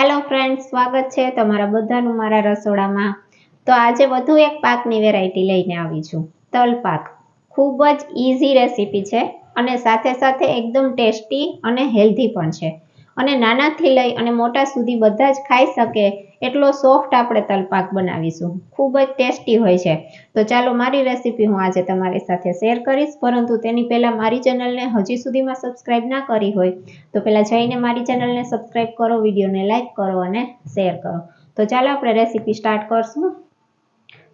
Hello friends સ્વાગત છે તમારા બધાનું મારા રસોડામાં. તો આજે વધુ એક પાકની વેરાયટી લઈને આવી છું. તલ પાક. ખૂબ જ ઇઝી રેસીપી છે અને સાથે સાથે એકદમ ટેસ્ટી અને હેલ્ધી પણ છે. અને નાનાથી લઈ અને મોટા સુધી બધા જ ખાઈ શકે એટલો સોફ્ટ આપણે તલપાક બનાવીશું. ખૂબ જ ટેસ્ટી હોય છે. તો ચાલો મારી રેસીપી હું આજે તમારી સાથે શેર કરીશ. પરંતુ તેની પહેલાં મારી ચેનલને હજી સુધીમાં સબસ્ક્રાઈબ ના કરી હોય, તો પહેલાં જઈને મારી ચેનલને સબસ્ક્રાઈબ કરો, વિડીયોને લાઇક કરો અને શેર કરો. તો ચાલો આપણે રેસીપી સ્ટાર્ટ કરશું.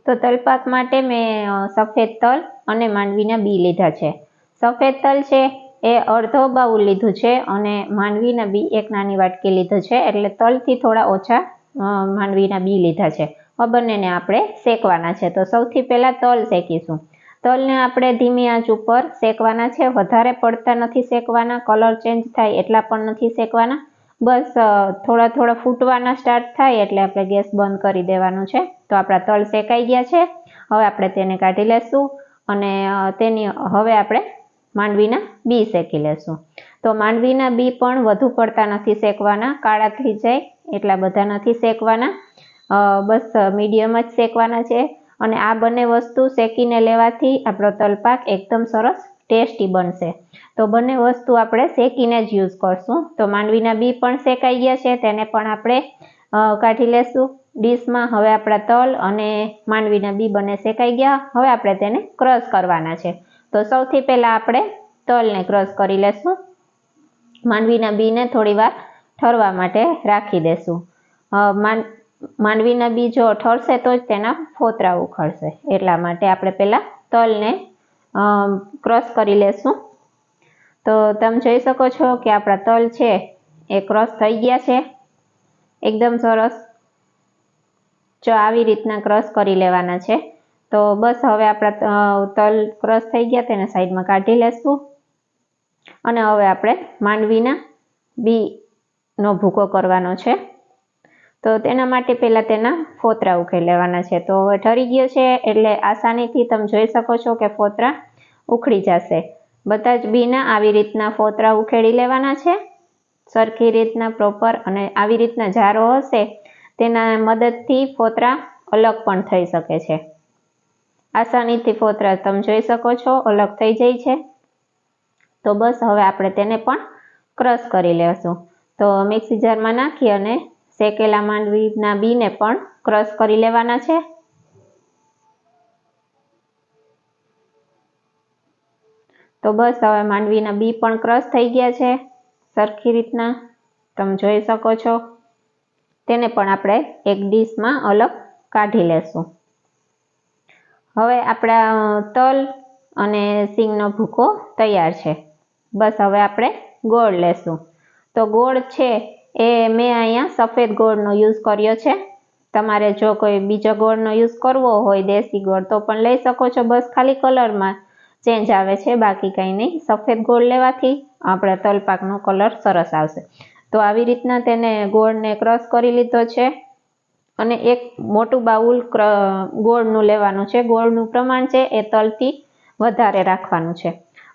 તો તલપાક માટે મેં સફેદ તલ અને માંડવીના બી લીધા છે. સફેદ તલ છે એ અડધો બાઉલ લીધું છે અને માંડવીના બી એક નાની વાટકી લીધું છે. એટલે તલથી થોડા ઓછા માંડવીના બી લીધા છે. બંનેને આપણે શેકવાના છે. તો સૌથી પહેલાં તલ શેકીશું. તલને આપણે ધીમી આંચ ઉપર શેકવાના છે. વધારે પડતા નથી શેકવાના, કલર ચેન્જ થાય એટલા પણ નથી શેકવાના. બસ થોડા થોડા ફૂટવાના સ્ટાર્ટ થાય એટલે આપણે ગેસ બંધ કરી દેવાનું છે. તો આપણા તલ શેકાઈ ગયા છે. હવે આપણે તેને કાઢી લેશું અને તેની, હવે આપણે માંડવીના બી શેકી લેશું. તો માંડવીના બી પણ વધુ પડતા નથી શેકવાના, કાળા થઈ જાય એટલા બધા નથી શેકવાના. બસ મીડિયમ જ શેકવાના છે. અને આ બંને વસ્તુ શેકીને લેવાથી આપણો તલપાક એકદમ સરસ ટેસ્ટી બનશે. તો બંને વસ્તુ આપણે શેકીને જ યુઝ કરશું. તો માંડવીના બી પણ શેકાઈ ગયા છે, તેને પણ આપણે કાઢી લેશું ડીશમાં. હવે આપણા તલ અને માંડવીના બી બંને શેકાઈ ગયા. હવે આપણે તેને ક્રશ કરવાના છે. તો સૌથી પહેલાં આપણે તલને ક્રશ કરી લેશું. માંડવીના બીને થોડી વાર ઠરવા માટે રાખી દેશું. માંડવીના બી જો ઠરશે તો જ તેના ફોતરા ઉખડશે. એટલા માટે આપણે પહેલાં તલને ક્રશ કરી લેશું. તો તમે જોઈ શકો છો કે આપણા તલ છે એ ક્રશ થઈ ગયા છે. એકદમ સરસ. જો આવી રીતના ક્રશ કરી લેવાના છે. તો બસ હવે આપણા તલ ક્રશ થઈ ગયા, તેને સાઈડમાં કાઢી લેશું. અને હવે આપણે માંડવીના બીનો ભૂકો કરવાનો છે. તો તેના માટે પહેલાં તેના ફોતરા ઉખેડી લેવાના છે. તો હવે ઠરી ગયો છે એટલે આસાનીથી તમે જોઈ શકો છો કે ફોતરા ઉખડી જશે. બધા જ બીના આવી રીતના ફોતરા ઉખેડી લેવાના છે. સરખી રીતના પ્રોપર અને આવી રીતના જારો હશે તેના મદદથી ફોતરા અલગ પણ થઈ શકે છે. આસાનીથી ફોતરા તમે જોઈ શકો છો અલગ થઈ જાય છે. તો બસ હવે આપણે તેને પણ ક્રશ કરી લેશું. તો મિક્સી જારમાં નાખી અને શેકેલા માંડવીના બીને પણ ક્રશ કરી લેવાના છે. તો બસ હવે માંડવીના બી પણ ક્રશ થઈ ગયા છે. સરખી રીતના તમે જોઈ શકો છો. તેને પણ આપણે એક ડીશમાં અલગ કાઢી લેશું. હવે આપણા તલ અને સિંગનો ભૂકો તૈયાર છે. બસ હવે આપણે ગોળ લેશું. તો ગોળ છે એ મેં અહીંયા સફેદ ગોળનો યુઝ કર્યો છે. તમારે જો કોઈ બીજો ગોળનો યુઝ કરવો હોય, દેશી ગોળ, તો પણ લઈ શકો છો. બસ ખાલી કલરમાં ચેન્જ આવે છે, બાકી કંઈ નહીં. સફેદ ગોળ લેવાથી આપણે તલપાકનો કલર સરસ આવશે. તો આવી રીતના તેને ગોળને ક્રશ કરી લીધો છે અને એક મોટું બાઉલ ગોળનું લેવાનું છે. ગોળનું પ્રમાણ છે એ તલથી વધારે રાખવાનું છે.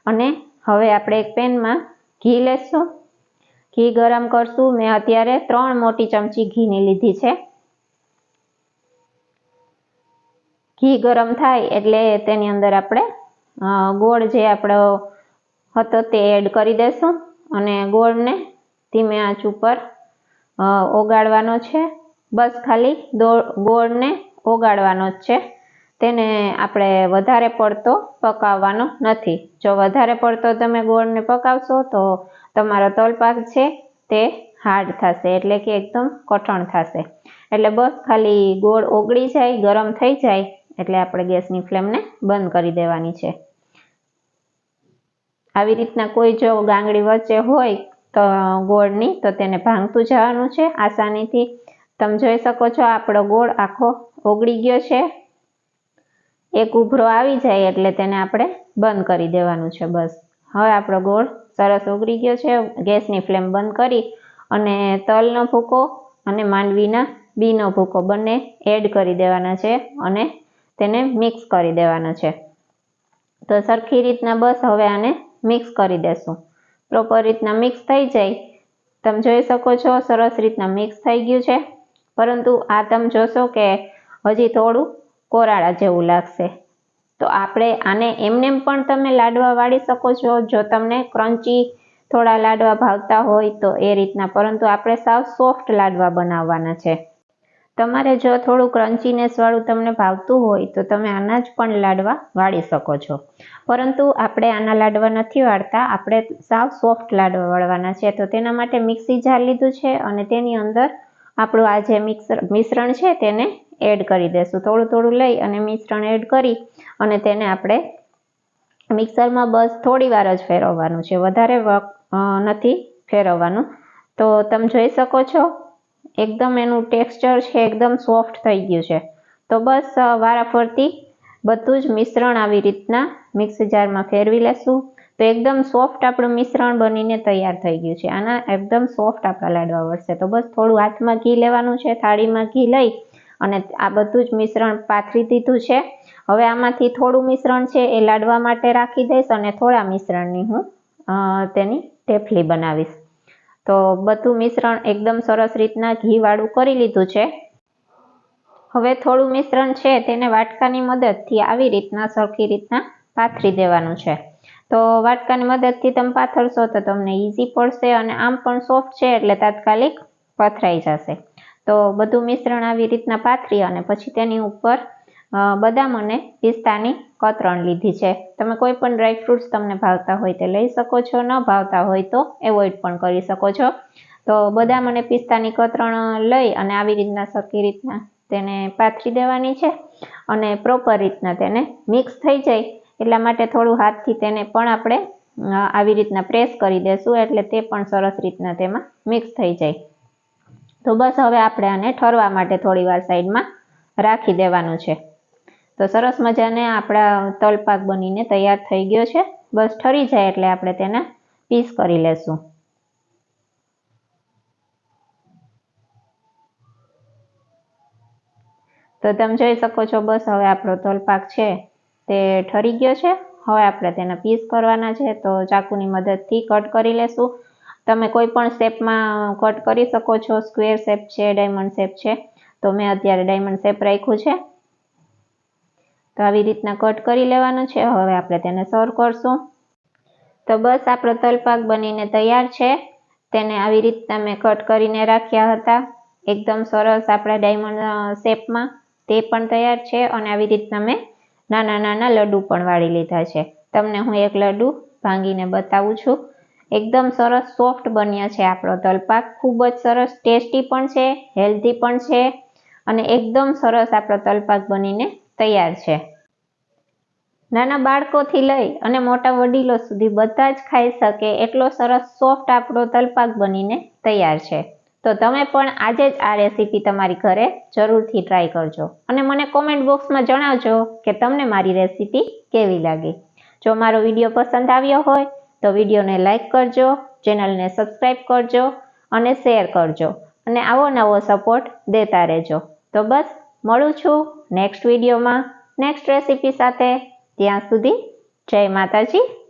અને હવે આપણે એક પેનમાં ઘી લેશું. ઘી ગરમ કરશું. મેં અત્યારે ત્રણ મોટી ચમચી ઘીની લીધી છે. ઘી ગરમ થાય એટલે તેની અંદર આપણે ગોળ જે આપણો હતો તે એડ કરી દેશું અને ગોળને ધીમે આંચ ઉપર ઓગાળવાનો છે. બસ ખાલી ગોળને ઓગાળવાનો જ છે. તેને આપણે વધારે પડતો પકાવવાનો નથી. જો વધારે પડતો તમે ગોળને પકાવશો તો તમારો તલપાક છે તે હાર્ડ થશે, એટલે કે એકદમ કઠણ થશે. એટલે બસ ખાલી ગોળ ઓગળી જાય, ગરમ થઈ જાય, એટલે આપણે ગેસની ફ્લેમને બંધ કરી દેવાની છે. આવી રીતના કોઈ જો ગાંગડી વચ્ચે હોય તો ગોળની, તો તેને ભાંગતું જવાનું છે આસાનીથી. તમે જોઈ શકો છો આપણો ગોળ આખો ઓગળી ગયો છે. એક ઉભરો આવી જાય એટલે તેને આપણે બંધ કરી દેવાનું છે બસ. હવે આપણો ગોળ સરસ ઉગરી ગયો છે. ગેસની ફ્લેમ બંધ કરી અને તલનો ભૂકો અને માંડવીના બીનો ભૂકો બંને એડ કરી દેવાના છે અને તેને મિક્સ કરી દેવાના છે. તો સરખી રીતના બસ હવે આને મિક્સ કરી દેશું. પ્રોપર રીતના મિક્સ થઈ જાય. તમે જોઈ શકો છો સરસ રીતના મિક્સ થઈ ગયું છે. પરંતુ આ તમે જોશો કે હજી થોડું કોરાળા જેવું લાગશે. તો આપણે આને એમનેમ પણ તમે લાડવા વાળી શકો છો. જો તમને ક્રન્ચી થોડા લાડવા ભાવતા હોય તો એ રીતના. પરંતુ આપણે સાવ સોફ્ટ લાડવા બનાવવાના છે. તમારે જો થોડું ક્રન્ચીનેસ વાળું તમને ભાવતું હોય તો તમે આના જ પણ લાડવા વાળી શકો છો. પરંતુ આપણે આના લાડવા નથી વાળતા. આપણે સાવ સોફ્ટ લાડવા વાળવાના છે. તો તેના માટે મિક્સી જાર લીધું છે અને તેની અંદર આપણું આ જે મિક્સર મિશ્રણ છે તેને એડ કરી દેશું. થોડું થોડું લઈ અને મિશ્રણ એડ કરી અને તેને આપણે મિક્સરમાં બસ થોડી વાર જ ફેરવવાનું છે. વધારે નથી ફેરવવાનું. તો તમે જોઈ શકો છો, એકદમ એનું ટેક્સચર છે, એકદમ સોફ્ટ થઈ ગયું છે. તો બસ વારાફરતી બધું જ મિશ્રણ આવી રીતના મિક્સ જારમાં ફેરવી લેશું. તો એકદમ સોફ્ટ આપણું મિશ્રણ બનીને તૈયાર થઈ ગયું છે. આના એકદમ સોફ્ટ આપણા લાડવા વળશે તો બસ થોડું હાથમાં ઘી લેવાનું છે, થાળીમાં ઘી લઈ અને આ બધું જ મિશ્રણ પાથરી દીધું છે. હવે આમાંથી થોડું મિશ્રણ છે એ લાડવા માટે રાખી દઈશ અને થોડા મિશ્રણની હું તેની ટેફલી બનાવીશ. તો બધું મિશ્રણ એકદમ સરસ રીતના ઘીવાળું કરી લીધું છે. હવે થોડું મિશ્રણ છે તેને વાટકાની મદદથી આવી રીતના સરખી રીતના પાથરી દેવાનું છે. તો વાટકાની મદદથી તમે પાથરશો તો તમને ઇઝી પડશે અને આમ પણ સોફ્ટ છે એટલે તાત્કાલિક પથરાઈ જશે. તો બધું મિશ્રણ આવી રીતના પાથરી અને પછી તેની ઉપર બદામ અને પિસ્તાની કતરણ લીધી છે. તમે કોઈ પણ ડ્રાયફ્રૂટ્સ તમને ભાવતા હોય તે લઈ શકો છો, ન ભાવતા હોય તો એવોઇડ પણ કરી શકો છો. તો બદામ અને પિસ્તાની કતરણ લઈ અને આવી રીતના સરખી રીતના તેને પાથરી દેવાની છે અને પ્રોપર રીતના તેને મિક્સ થઈ જાય. એટલા માટે થોડું હાથથી તેને પણ આપણે આવી રીતના પ્રેસ કરી દેશું એટલે તે પણ સરસ રીતના તેમાં મિક્સ થઈ જાય. તો બસ હવે આપણે આને ઠરવા માટે થોડી વાર સાઈડમાં રાખી દેવાનું છે. તો સરસ મજાને આપણા તલપાક બનીને તૈયાર થઈ ગયો છે. બસ ઠરી જાય એટલે આપણે તેને પીસ કરી લેશું. તો તમે જોઈ શકો છો, બસ હવે આપણો તલપાક છે તે ઠરી ગયો છે. હવે આપણે તેના પીસ કરવાના છે. તો ચાકુની મદદથી કટ કરી લેશું. તમે કોઈ પણ શેપમાં કટ કરી શકો છો, સ્ક્વેર શેપ છે, ડાયમંડ શેપ છે, તો મેં અત્યારે ડાયમંડ શેપ રાખ્યું છે. તો આવી રીતના કટ કરી લેવાનું છે. હવે આપણે તેને સર્વ કરશું. તો બસ આપણો તલપાક બનીને તૈયાર છે. તેને આવી રીતના મેં કટ કરીને રાખ્યા હતા. એકદમ સરસ આપણા ડાયમંડ શેપમાં તે પણ તૈયાર છે અને આવી રીતના મેં નાના નાના લડ્ડુ પણ વાળી લીધા છે. તમને હું એક લડ્ડુ ભાંગીને બતાવું છું. એકદમ સરસ સોફ્ટ બન્યા છે આપણો તલપાક. ખૂબ જ સરસ ટેસ્ટી પણ છે, હેલ્ધી પણ છે અને એકદમ સરસ આપણો તલપાક બનીને તૈયાર છે. નાના બાળકોથી લઈ અને મોટા વડીલો સુધી બધા જ ખાઈ શકે એટલો સરસ સોફ્ટ આપણો તલપાક બનીને તૈયાર છે. તો તમે પણ આજે જ આ રેસીપી તમારી ઘરે જરૂરથી ટ્રાય કરજો અને મને કોમેન્ટ બોક્સમાં જણાવજો કે તમને મારી રેસીપી કેવી લાગી. જો મારો વીડિયો પસંદ આવ્યો હોય તો વિડીયોને લાઇક કરજો, ચેનલને સબસ્ક્રાઈબ કરજો અને શેર કરજો અને આવો નવો સપોર્ટ દેતા રહેજો. તો બસ, મળું છું નેક્સ્ટ વિડીયોમાં, નેક્સ્ટ રેસીપી સાથે. ત્યાં સુધી જય માતાજી.